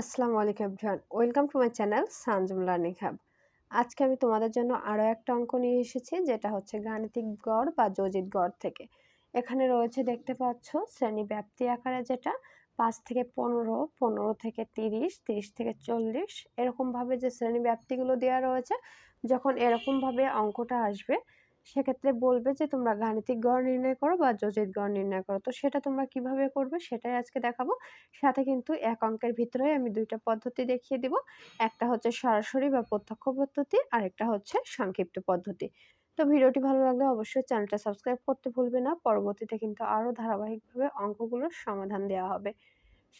আসসালামু আলাইকুম everyone. Welcome to my channel Sanjum learning hub. আজকে আমি তোমাদের জন্য আরও একটা অঙ্ক নিয়ে এসেছি, যেটা হচ্ছে গাণিতিক গড় বা যোজিত গড় থেকে। এখানে রয়েছে দেখতে পাচ্ছ শ্রেণি ব্যাপ্তি আকারে যেটা, পাঁচ থেকে পনেরো পনেরো থেকে তিরিশ তিরিশ থেকে চল্লিশ, এরকমভাবে যে শ্রেণি ব্যাপ্তিগুলো দেওয়া রয়েছে, যখন এরকমভাবে অঙ্কটা আসবে সেক্ষেত্রে বলবে যে, তোমরা গাণিতিক গড় নির্ণয় করো বা যোজিত গড় নির্ণয় করো। তো সেটা তোমরা কীভাবে করবে সেটাই আজকে দেখাবো। সাথে কিন্তু এক অঙ্কের ভিতরে আমি দুইটা পদ্ধতি দেখিয়ে দিব। একটা হচ্ছে সরাসরি বা প্রত্যক্ষ পদ্ধতি আর একটা হচ্ছে সংক্ষিপ্ত পদ্ধতি। তো ভিডিওটি ভালো লাগলে অবশ্যই চ্যানেলটা সাবস্ক্রাইব করতে ভুলবে না। পরবর্তীতে কিন্তু আরও ধারাবাহিকভাবে অঙ্কগুলোর সমাধান দেওয়া হবে।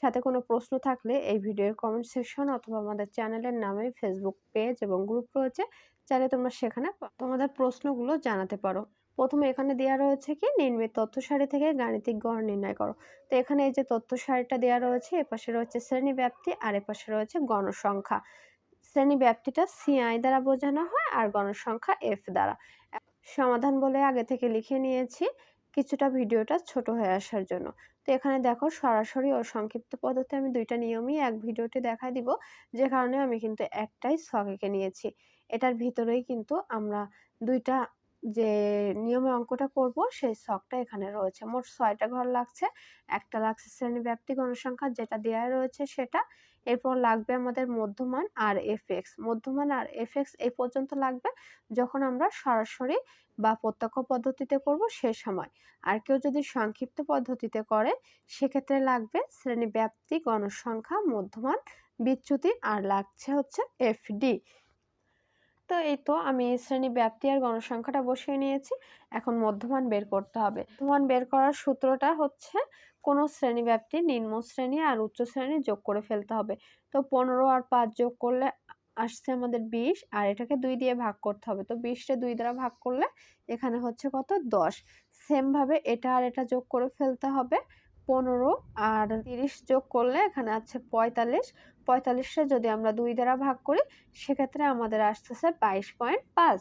সাথে কোনো প্রশ্ন থাকলে এই ভিডিওর কমেন্ট সেকশন অথবা আমাদের চ্যানেলের নামে ফেসবুক পেজ এবং গ্রুপ রয়েছে, চাইলে তোমরা সেখানে তোমাদের প্রশ্নগুলো জানাতে পারো। প্রথমে এখানে দেওয়া রয়েছে কি, নির্মিত তথ্য সারি থেকে গাণিতিক গড় নির্ণয় করো। তো এখানে এই যে তথ্য সারিটা দেওয়া রয়েছে এপাশে রয়েছে শ্রেণি ব্যাপ্তি আর এপাশে রয়েছে গণসংখ্যা। শ্রেণি ব্যাপ্তিটা সিআই দ্বারা বোঝানো হয় আর গণসংখ্যা এফ দ্বারা। সমাধান বলে আগে থেকে লিখে নিয়েছি, কিছুটা ভিডিওটা ছোট হয়ে আসার জন্য। তো এখানে দেখো সরাসরি ও সংক্ষিপ্ত পদ্ধতি আমি দুইটা নিয়মই এক ভিডিওতে দেখাই দিব। যে কারণে আমি কিন্তু একটাই ছক নিয়েছি। এটার ভিতরেই কিন্তু আমরা দুইটা যে নিয়মে অঙ্কটা করব, সেই ছকটা এখানে রয়েছে। মোট ছয়টা ঘর লাগছে। একটা লাগছে শ্রেণি ব্যাপ্তি গণসংখ্যা যেটা দেওয়া রয়েছে সেটা। এরপর লাগবে আমাদের মধ্যমান আর এফ এক্স মধ্যমান আর এফ এক্স এই পর্যন্ত লাগবে যখন আমরা সরাসরি বা প্রত্যক্ষ পদ্ধতিতে করব সে সময়। আর কেউ যদি সংক্ষিপ্ত পদ্ধতিতে করে, সেক্ষেত্রে লাগবে শ্রেণি ব্যাপ্তি গণসংখ্যা মধ্যমান, বিচ্যুতি আর লাগছে হচ্ছে এফডি তো এই তো আমি শ্রেণি ব্যাপ্তি আর গণসংখ্যাটা বসিয়ে নিয়েছি। এখন মধ্যমান বের করতে হবে। মধ্যমান বের করার সূত্রটা হচ্ছে কোনো শ্রেণি ব্যাপ্তি নিম্ন শ্রেণি আর উচ্চ শ্রেণি যোগ করে ফেলতে হবে। তো পনেরো আর পাঁচ যোগ করলে আসছে আমাদের বিশ আর এটাকে দুই দিয়ে ভাগ করতে হবে। তো বিশটা দুই দ্বারা ভাগ করলে এখানে হচ্ছে কত? দশ। সেমভাবে এটা আর এটা যোগ করে ফেলতে হবে। পনেরো আর তিরিশ যোগ করলে এখানে আছে পঁয়তাল্লিশ। পঁয়তাল্লিশটা যদি আমরা দুই দ্বারা ভাগ করি, সেক্ষেত্রে আমাদের আসতেছে বাইশ পয়েন্ট পাঁচ।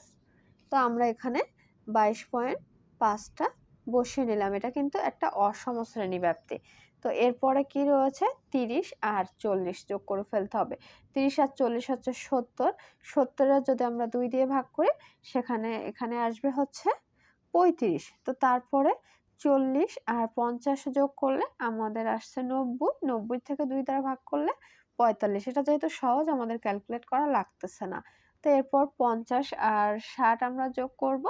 তো আমরা এখানে বাইশ পয়েন্ট পাঁচটা বসিয়ে নিলাম। এটা কিন্তু একটা অসম শ্রেণি ব্যাপ্তি। তো এরপরে কি রয়েছে? তিরিশ আর চল্লিশ যোগ করে ফেলতে হবে। তিরিশ আর চল্লিশ হচ্ছে সত্তর। সত্তরের যদি আমরা দুই দিয়ে ভাগ করি, সেখানে, এখানে আসবে হচ্ছে পঁয়ত্রিশ। তো তারপরে চল্লিশ আর পঞ্চাশ যোগ করলে আমাদের আসছে নব্বই নব্বই থেকে দুই দ্বারা ভাগ করলে পঁয়তাল্লিশ। এটা যেহেতু সহজ, আমাদের ক্যালকুলেট করা লাগতেছে না। তো এরপর পঞ্চাশ আর ষাট আমরা যোগ করব।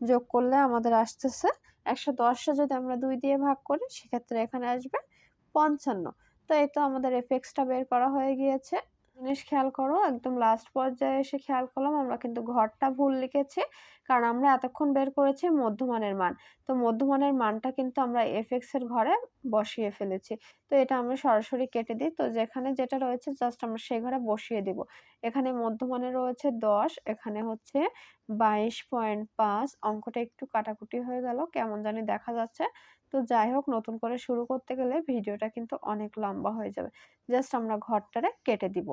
যোগ করলে আমাদের আসতেছে একশো দশটা যদি আমরা দুই দিয়ে ভাগ করি, সেক্ষেত্রে এখানে আসবে পঞ্চান্ন। তো এই তো আমাদের এফেক্সটা বের করা হয়ে গিয়েছে। জিনিস খেয়াল করো, একদম লাস্ট পর্যায়ে এসে খেয়াল করলাম, আমরা কিন্তু ঘরটা ভুল লিখেছি, কারণ আমরা এতক্ষণ বের করেছি মধ্যমানের মান। তো মধ্যমানের মানটা কিন্তু আমরা এফ এর ঘরে বসিয়ে ফেলেছি। তো এটা আমরা সরাসরি কেটে দিই, তো যেখানে যেটা রয়েছে জাস্ট আমরা সেই ঘরে বসিয়ে দিব। এখানে মধ্যমানে রয়েছে দশ, এখানে হচ্ছে বাইশ পয়েন্ট পাঁচ, অঙ্কটা একটু কাটাকুটি হয়ে গেল, কেমন জানি দেখা যাচ্ছে। তো যাই হোক, নতুন করে শুরু করতে গেলে ভিডিওটা কিন্তু অনেক লম্বা হয়ে যাবে। জাস্ট আমরা ঘরটারে কেটে দিব।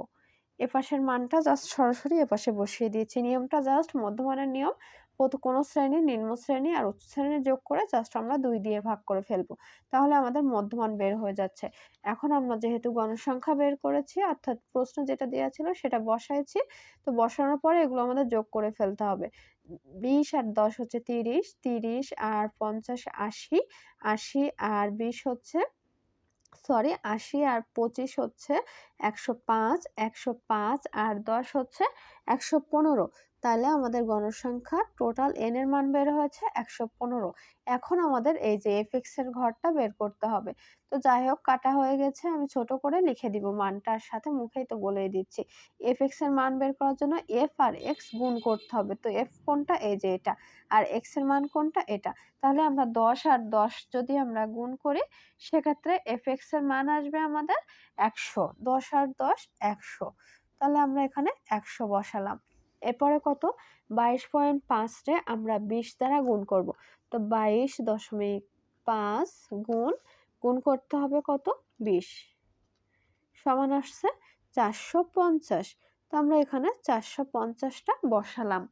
এপাশের মানটা জাস্ট সরাসরি এপাশে বসিয়ে দিয়েছি। নিয়মটা জাস্ট মধ্যমানের নিয়ম। কোনো শ্রেণি, নিম্ন শ্রেণি আর উচ্চ শ্রেণি যোগ করে জাস্ট আমরা দুই দিয়ে ভাগ করে ফেলব। তাহলে আমাদের মধ্যমান বের হয়ে যাচ্ছে। এখন আমরা যেহেতু গণসংখ্যা বের করেছি, অর্থাৎ প্রশ্ন যেটা দেওয়া ছিল সেটা বসাইছি। তো বসানোর পরে এগুলো আমাদের যোগ করে ফেলতে হবে। বিশ আর দশ হচ্ছে তিরিশ তিরিশ আর পঞ্চাশ আশি আশি আর বিশ হচ্ছে সরি আশি আর পঁচিশ হচ্ছে একশো পাঁচ একশো পাঁচ আর দশ হচ্ছে একশো পনেরো। তাহলে আমাদের গণসংখ্যা টোটাল এন এর মান বের হয়েছে একশো পনেরো। এখন আমাদের এই যে এফ এর ঘরটা বের করতে হবে। তো যাই হোক, কাটা হয়ে গেছে, আমি ছোট করে লিখে দিব মানটার সাথে, মুখেই তো বলেই দিচ্ছি। এফ এর মান বের করার জন্য এফ আর এক্স গুণ করতে হবে। তো এফ কোনটা? এই যে এটা। আর এক্সের মান কোনটা? এটা। তাহলে আমরা দশ আর দশ যদি আমরা গুণ করি, সেক্ষেত্রে এফ এর মান আসবে আমাদের একশো। দশ আর দশ একশো। তাহলে আমরা এখানে একশো বসালাম। এরপরে কত? বাইশ পয়েন্ট পাঁচটে আমরা বিশ দ্বারা গুণ করব। তো বাইশ দশমিক পাঁচ গুণ গুণ করতে হবে কত? বিশ। সমান আসছে চারশো পঞ্চাশ। তো আমরা এখানে চারশো পঞ্চাশটা বসালাম।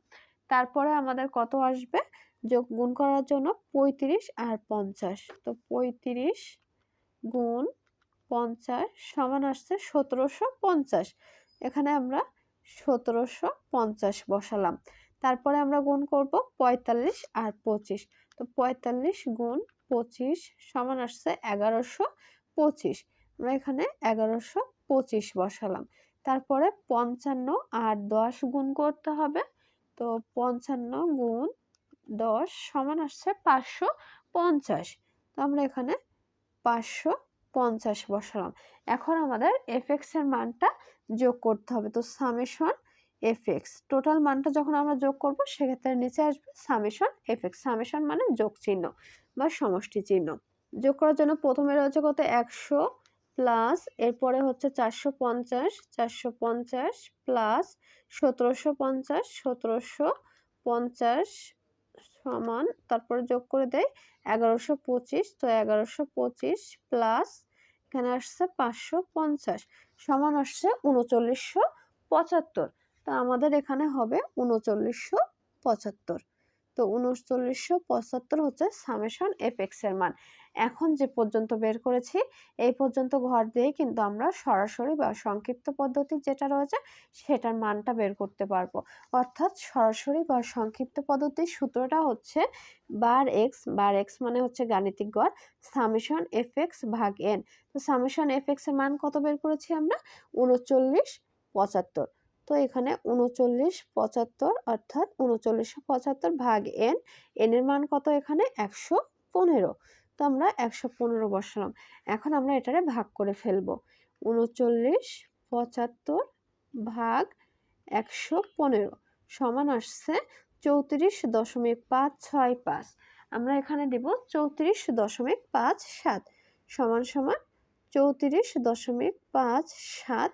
তারপরে আমাদের কত আসবে? যোগ গুণ করার জন্য পঁয়ত্রিশ আর পঞ্চাশ। তো পঁয়ত্রিশ গুণ পঞ্চাশ সমান আসছে সতেরোশো পঞ্চাশ। এখানে আমরা সতেরোশো পঞ্চাশ বসালাম। তারপরে আমরা গুণ করব পঁয়তাল্লিশ আর পঁচিশ। তো পঁয়তাল্লিশ গুণ পঁচিশ সমান আসছে এগারোশো পঁচিশ। আমরা এখানে এগারোশো পঁচিশ বসালাম। তারপরে পঞ্চান্ন আর দশ গুণ করতে হবে। তো পঞ্চান্ন গুণ দশ সমান আসছে পাঁচশো পঞ্চাশ। তো আমরা এখানে পাঁচশো পঞ্চাশ বসালাম। এখন আমাদের এফএক্স এর মানটা যোগ করতে হবে। তো সামেশন এফএক্স টোটাল মানটা যখন আমরা যোগ করব, সেক্ষেত্রে নিচে আসবে সামেশন এফএক্স সামেশন মানে যোগ চিহ্ন বা সমষ্টি চিহ্ন। যোগ করার জন্য প্রথমে রয়েছে কত? একশো প্লাস এরপরে হচ্ছে চারশো পঞ্চাশ চারশো পঞ্চাশ প্লাস সতেরোশো পঞ্চাশ সতেরোশো পঞ্চাশ সমান, তারপরে যোগ করে দেয় এগারোশো পঁচিশ, তো এগারোশো পঁচিশ প্লাস এখানে আসছে পাঁচশো পঞ্চাশ, সমান আসছে উনচল্লিশশো পঁচাত্তর, তা আমাদের এখানে হবে উনচল্লিশশো পঁচাত্তর, তো উনচল্লিশশো পঁচাত্তর হচ্ছে সামেশন এফ এর মান। এখন যে পর্যন্ত বের করেছি, এই পর্যন্ত ঘর দিয়ে কিন্তু আমরা সরাসরি বা সংক্ষিপ্ত পদ্ধতি যেটা রয়েছে, সেটার মানটা বের করতে পারব। অর্থাৎ সরাসরি বা সংক্ষিপ্ত পদ্ধতির সূত্রটা হচ্ছে বার এক্স বার এক্স মানে হচ্ছে গাণিতিক গড় সামেশন এফ এক্স ভাগ এন তো সামেশন এফ এক্সের মান কত বের করেছি আমরা? উনচল্লিশ পঁচাত্তর। তো এখানে উনচল্লিশ পঁচাত্তর অর্থাৎ উনচল্লিশশো পঁচাত্তর ভাগ এন এন এর মান কত এখানে? একশো পনেরো। তো আমরা একশো পনেরো বসালাম। এখন আমরা এটারে ভাগ করে ফেলব। উনচল্লিশ, পঁচাত্তর ভাগ একশো পনেরো সমান আসছে চৌত্রিশ দশমিক পাঁচ ছয় পাঁচ। আমরা এখানে দেব চৌত্রিশ দশমিক পাঁচ সাত সমান সমান চৌত্রিশ দশমিক পাঁচ সাত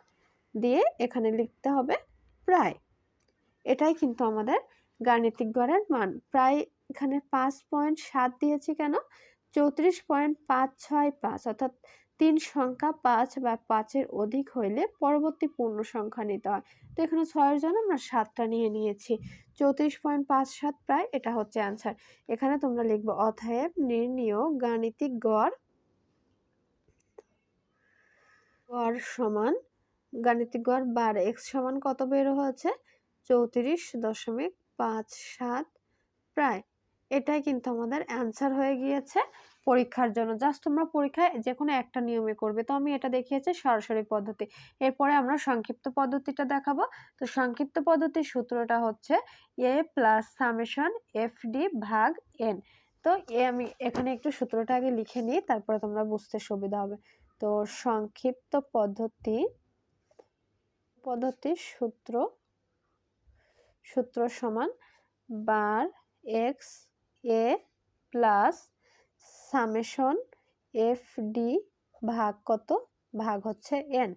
দিয়ে এখানে লিখতে হবে প্রায়। এটাই কিন্তু আমাদের গাণিতিক গড়ের মান। প্রায় এখানে পাঁচ পয়েন্ট সাত দিয়েছি কেন? চৌত্রিশ পয়েন্ট পাঁচ ছয় পাঁচ অর্থাৎ তিন সংখ্যা পাঁচ বা পাঁচের অধিক হইলে পরবর্তী পূর্ণ সংখ্যা নিতে হয়। তো এখানে ছয়ের জন্য আমরা সাতটা নিয়ে নিয়েছি। চৌত্রিশ পয়েন্ট পাঁচ সাত প্রায় এটা হচ্ছে অ্যান্সার এখানে তোমরা লিখবে অথায়েব নির্ণীয় গাণিতিক গড় গড় সমান গাণিতিক গড় বার এক্স সমান কত বের হয়েছে? চৌত্রিশ দশমিক পাঁচ সাত প্রায়। এটাই কিন্তু আমাদের অ্যান্সার হয়ে গিয়েছে পরীক্ষার জন্য। জাস্ট তোমরা পরীক্ষায় যে কোনো একটা নিয়মে করবে। তো আমি এটা দেখিয়েছি সরাসরি পদ্ধতি। এরপরে আমরা সংক্ষিপ্ত পদ্ধতিটা দেখাবো। তো সংক্ষিপ্ত পদ্ধতির সূত্রটা হচ্ছে A plus summation F D ভাগ এন তো এ আমি এখানে একটু সূত্রটা আগে লিখে নিই, তারপরে তোমরা বুঝতে সুবিধা হবে। তো সংক্ষিপ্ত পদ্ধতি, পদ্ধতির সূত্র সূত্র সমান bar X A plus summation F D ভাগ কত? ভাগ হচ্ছে এন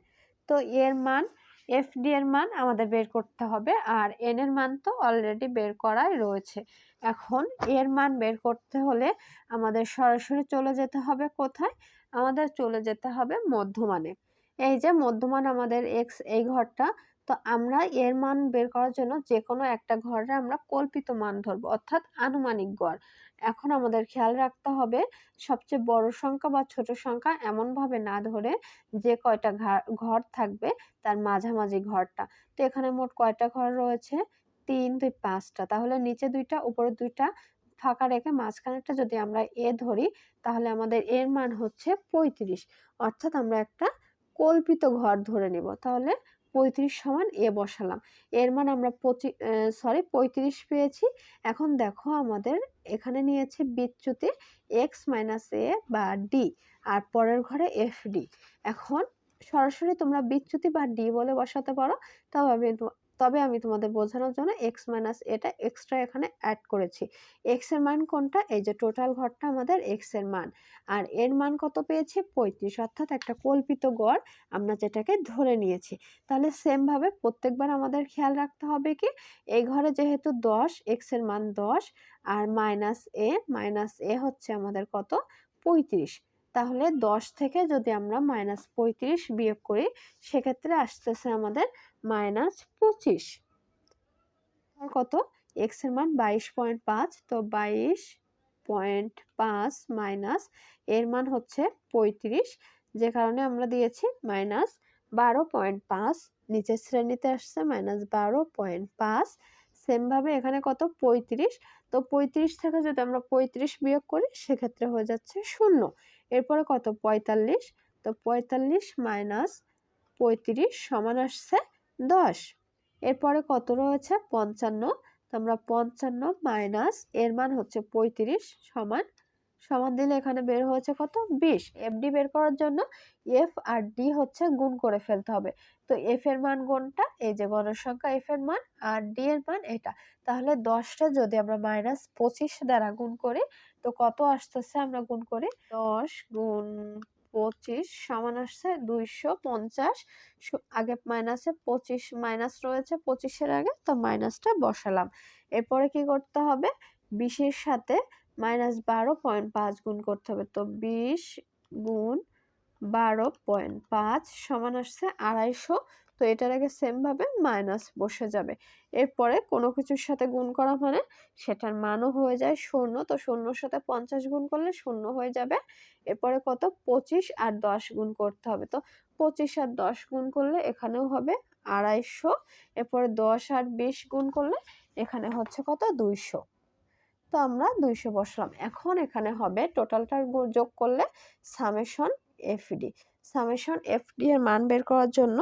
তো এর মান এফ ডি এর মান আমাদের বের করতে হবে আর এন এর মান তো অলরেডি বের করাই রয়েছে। এখন এর মান বের করতে হলে আমাদের সরাসরি চলে যেতে হবে কোথায়? আমাদের চলে যেতে হবে মধ্যমানে। এই যে মধ্যমান আমাদের এক্স এই ঘরটা তো আমরা এর মান বের করার জন্য যে কোনো একটা ঘরে আমরা কল্পিত মান ধরবো, অর্থাৎ আনুমানিক গড়। এখন আমাদের খেয়াল রাখতে হবে, সবচেয়ে বড় সংখ্যা বা ছোট সংখ্যা এমনভাবে না ধরে যে কয়টা ঘর থাকবে তার মাঝামাঝি ঘরটা। তো এখানে মোট কয়টা ঘর রয়েছে? তিন, দুই, পাঁচটা। তাহলে নিচে দুইটা, উপরে দুইটা ফাঁকা রেখে মাঝখানেরটা যদি আমরা এ ধরি, তাহলে আমাদের এর মান হচ্ছে পঁয়ত্রিশ। অর্থাৎ আমরা একটা কল্পিত ঘর ধরে নেব। তাহলে পঁয়ত্রিশ সমান এ বসালাম। এর মান আমরা পঁচিশ সরি পঁয়ত্রিশ পেয়েছি। এখন দেখো আমাদের এখানে নিয়েছে বিচ্যুতি এক্স মাইনাস এ বা ডি আর পরের ঘরে এফ ডি এখন সরাসরি তোমরা বিচ্যুতি বা ডি বলে বসাতে পারো। তবে আমি তবে আমি তোমাদের বোঝানোর জন্য এক্স মাইনাস এটা এক্সট্রা এখানে অ্যাড করেছি। এক্সের মান কোনটা? এই যে টোটাল ঘরটা আমাদের এক্সের মান। আর এর মান কত পেয়েছি? পঁয়ত্রিশ। অর্থাৎ একটা কল্পিত গড় আমরা যেটাকে ধরে নিয়েছি। তাহলে সেমভাবে প্রত্যেকবার আমাদের খেয়াল রাখতে হবে কি? এই ঘরে যেহেতু দশ এক্সের মান দশ, আর মাইনাস এ মাইনাস এ হচ্ছে আমাদের কত? পঁয়ত্রিশ। তাহলে দশ থেকে যদি আমরা মাইনাস পঁয়ত্রিশ বিয়োগ করি, সেক্ষেত্রে আসতেছে আমাদের মাইনাস পঁচিশ। কত? এক্সের মান বাইশ পয়েন্ট পাঁচ, তো বাইশ পয়েন্ট পাঁচ মাইনাস এর মান হচ্ছে পঁয়ত্রিশ, যে কারণে আমরা দিয়েছি মাইনাস বারো পয়েন্ট পাঁচ, নিচের শ্রেণীতে আসছে মাইনাস বারো পয়েন্ট পাঁচ সেমভাবে এখানে কত? পঁয়ত্রিশ, তো পঁয়ত্রিশ থেকে যদি আমরা পঁয়ত্রিশ বিয়োগ করি, সেক্ষেত্রে হয়ে যাচ্ছে শূন্য। এরপরে কত? পঁয়তাল্লিশ। তো পঁয়তাল্লিশ মাইনাস পঁয়ত্রিশ সমান আসছে দশ। এরপরে কত রয়েছে? পঞ্চান্ন। আমরা পঞ্চান্ন মাইনাস এর মান হচ্ছে পঁয়ত্রিশ সমান সমান দিলে এখানে বের হয়েছে কত? বিশ। এফডি বের করার জন্য এফ আর ডি হচ্ছে গুণ করে ফেলতে হবে। তো এফ এর মান গুণটা এই যে গণসংখ্যা এফ এর মান আর ডি এর মান এটা। তাহলে দশটা যদি আমরা মাইনাস পঁচিশ দ্বারা গুণ করি তো কত আসতেছে আমরা গুণ করি? দশ গুণ পঁচিশ সমান আসছে দুইশো পঞ্চাশ। আগে মাইনাসে পঁচিশ, মাইনাস রয়েছে পঁচিশের আগে, তো মাইনাসটা বসালাম। এরপরে কি করতে হবে? বিশের সাথে মাইনাস বারো পয়েন্ট পাঁচ গুণ করতে হবে। তো বিশ গুণ বারো পয়েন্ট পাঁচ সমান আসছে আড়াইশো তো এটার আগে সেমভাবে মাইনাস বসে যাবে। এরপরে কোনো কিছুর সাথে গুণ করা মানে সেটার মানও হয়ে যায় শূন্য, তো শূন্যর সাথে পঞ্চাশ গুণ করলে শূন্য হয়ে যাবে। এরপরে কত? পঁচিশ আর দশ গুণ করতে হবে। তো পঁচিশ আর দশ গুণ করলে এখানেও হবে আড়াইশো। এরপরে দশ আর বিশ গুণ করলে এখানে হচ্ছে কত? দুইশো। তো আমরা দুইশো বসলাম। এখন এখানে হবে টোটালটার যোগ করলে সামেশন এফডি সামেশন এফডি এর মান বের করার জন্য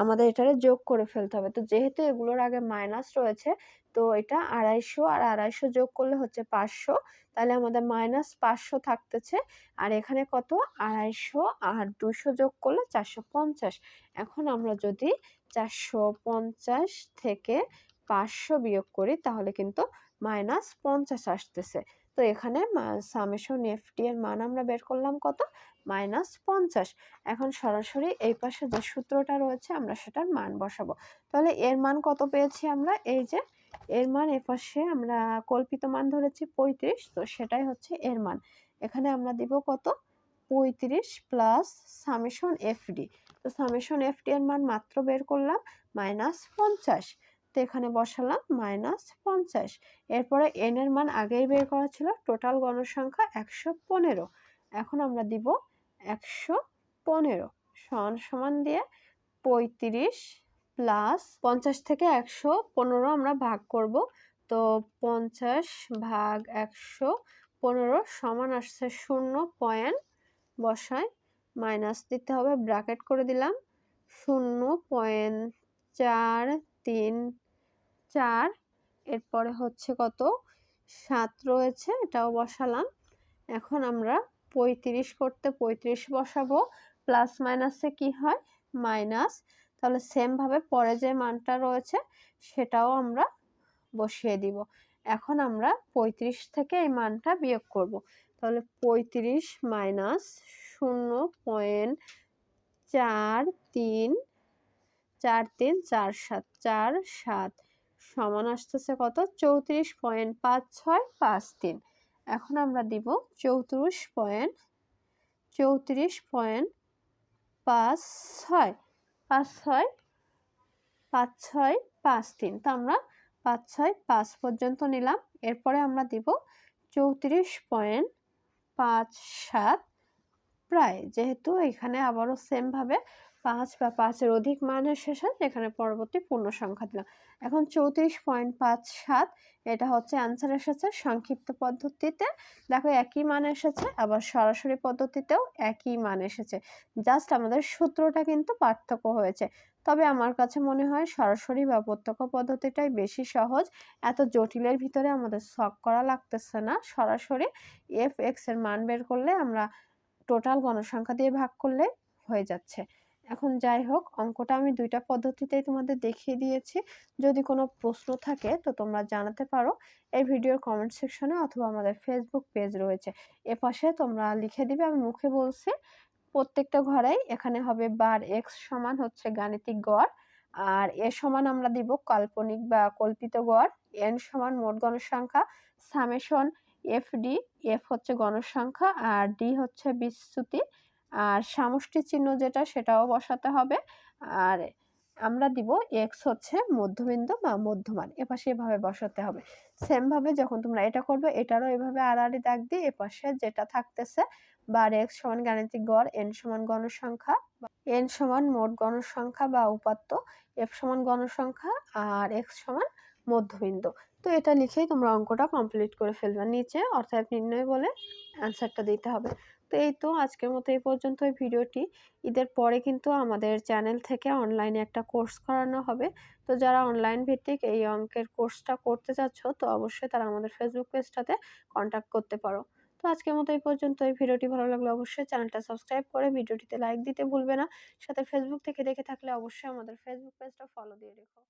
আমাদের এটারে যোগ করে ফেলতে হবে। তো যেহেতু এগুলোর আগে মাইনাস রয়েছে, তো এটা আড়াইশো আর আড়াইশো যোগ করলে হচ্ছে পাঁচশো। তাহলে আমাদের মাইনাস পাঁচশো থাকতেছে, আর এখানে কত? আড়াইশো আর দুশো যোগ করলে চারশো পঞ্চাশ। এখন আমরা যদি চারশো পঞ্চাশ থেকে পাঁচশো বিয়োগ করি, তাহলে কিন্তু মাইনাস পঞ্চাশ আসতেছে। তো এখানে সামেশন এফটি এর মান আমরা বের করলাম কত? মাইনাস পঞ্চাশ। এখন সরাসরি এই পাশে যে সূত্রটা রয়েছে, আমরা সেটার মান বসাবো। তাহলে এর মান কত পেয়েছি আমরা? এই যে, এর মান এপাশে আমরা কল্পিত মান ধরেছি পঁয়ত্রিশ, তো সেটাই হচ্ছে এর মান। এখানে আমরা দিব কত? পঁয়ত্রিশ প্লাস সামেশন এফডি তো সামেশন এফডি এর মান মাত্র বের করলাম, মাইনাস পঞ্চাশ। তো এখানে বসালাম, মাইনাস পঞ্চাশ। এরপরে এন এর মান আগেই বের করা ছিল টোটাল গণসংখ্যা একশো পনেরো। এখন আমরা দিব একশো পনেরো। সমান সমান দিয়ে পঁয়ত্রিশ প্লাস পঞ্চাশ থেকে একশো পনেরো আমরা ভাগ করব। তো পঞ্চাশ ভাগ একশো পনেরো সমান আসছে শূন্য পয়েন্ট বসায়। মাইনাস দিতে হবে ব্র্যাকেট করে দিলাম। শূন্য পয়েন্ট চার তিন চার, এরপরে হচ্ছে কত? সাত রয়েছে, এটাও বসালাম। এখন আমরা পঁয়ত্রিশ করতে পঁয়ত্রিশ বসাবো প্লাস মাইনাসে কি হয়? মাইনাস তাহলে সেমভাবে পরে যে মানটা রয়েছে, সেটাও আমরা বসিয়ে দিব। এখন আমরা পঁয়ত্রিশ থেকে এই মানটা বিয়োগ করব। তাহলে পঁয়ত্রিশ মাইনাস শূন্য পয়েন্ট চার তিন চার তিন, চার সাত চার সাত সমান আসতেছে কত? চৌত্রিশ পয়েন্ট পাঁচ ছয়, পাঁচ তিন। এখন আমরা দিব চৌত্রিশ পয়েন্ট চৌত্রিশ পয়েন্ট পাঁচ ছয় পাঁচ ছয় পাঁচ ছয়, পাঁচ তিন। তো আমরা পাঁচ ছয়, পাঁচ পর্যন্ত নিলাম। এরপরে আমরা দিব চৌত্রিশ পয়েন্ট পাঁচ সাত। প্রায়, যেহেতু এখানে আবারও সেমভাবে পাঁচ বা পাঁচের অধিক মানের শেষে এখানে পরবর্তী পূর্ণ সংখ্যা দিলাম। এখন চৌত্রিশ পয়েন্ট পাঁচ সাত, এটা হচ্ছে অ্যান্সার এসেছে সংক্ষিপ্ত পদ্ধতিতে। দেখো একই মান এসেছে, আবার সরাসরি পদ্ধতিতেও একই মান এসেছে। জাস্ট আমাদের সূত্রটা কিন্তু পার্থক্য হয়েছে। তবে আমার কাছে মনে হয় সরাসরি বা প্রত্যক্ষ পদ্ধতিটাই বেশি সহজ। এত জটিলের ভিতরে আমাদের সক করা লাগতেছে না। সরাসরি এফ এক্সের মান বের করলে আমরা টোটাল গণসংখ্যা দিয়ে ভাগ করলে হয়ে যাচ্ছে। এখন যাই হোক, অঙ্কটা আমি দুইটা পদ্ধতিতেই তোমাদের দেখিয়ে দিয়েছি। যদি কোনো প্রশ্ন থাকে, তো তোমরা জানাতে পারো। এই ভিডিওর কমেন্ট সেকশনে অথবা আমাদের ফেসবুক পেজ রয়েছে। এ পাশে তোমরা লিখে দিবে, আমি মুখে বলছি, প্রত্যেকটা ঘরেই এখানে হবে বার এক্স সমান হচ্ছে গাণিতিক গড়, আর এ সমান আমরা দিব কাল্পনিক বা কল্পিত গড় এন সমান মোট গণসংখ্যা সামেশন এফ ডি এফ হচ্ছে গণসংখ্যা আর ডি হচ্ছে বিচ্যুতি আর সামষ্টি চিহ্ন যেটা সেটাও বসাতে হবে। আর আমরা দিব এক্স হচ্ছে মধ্যবিন্দু বা মধ্যমান, এপাশে এভাবে বসাতে হবে। সেমভাবে যখন তোমরা এটা করবে, এটারও এভাবে আড়াআড়ি দাগ দিয়ে এপাশে যেটা থাকতেছে বা এক্স সমান গাণিতিক গড় এন সমান গণসংখ্যা এন সমান মোট গণসংখ্যা বা উপাত্ত এফ সমান গণসংখ্যা আর এক্স সমান মধ্যবিন্দু। তো এটা লিখেই তোমরা অঙ্কটা কমপ্লিট করে ফেলবে। নিচে অর্থাৎ নির্ণয় বলে অ্যান্সারটা দিতে হবে। তো এই তো আজকের মতো এই পর্যন্ত এই ভিডিওটি। ঈদের পরে কিন্তু আমাদের চ্যানেল থেকে অনলাইনে একটা কোর্স করানো হবে। তো যারা অনলাইন ভিত্তিক এই অঙ্কের কোর্সটা করতে চাচ্ছ, তো অবশ্যই তারা আমাদের ফেসবুক পেজটাতে কন্ট্যাক্ট করতে পারো। তো আজকের মতো এই পর্যন্ত এই ভিডিওটি ভালো লাগলে অবশ্যই চ্যানেলটা সাবস্ক্রাইব করে ভিডিওটিতে লাইক দিতে ভুলবে না। সাথে ফেসবুক থেকে দেখে থাকলে অবশ্যই আমাদের ফেসবুক পেজটা ফলো দিয়ে রেখো।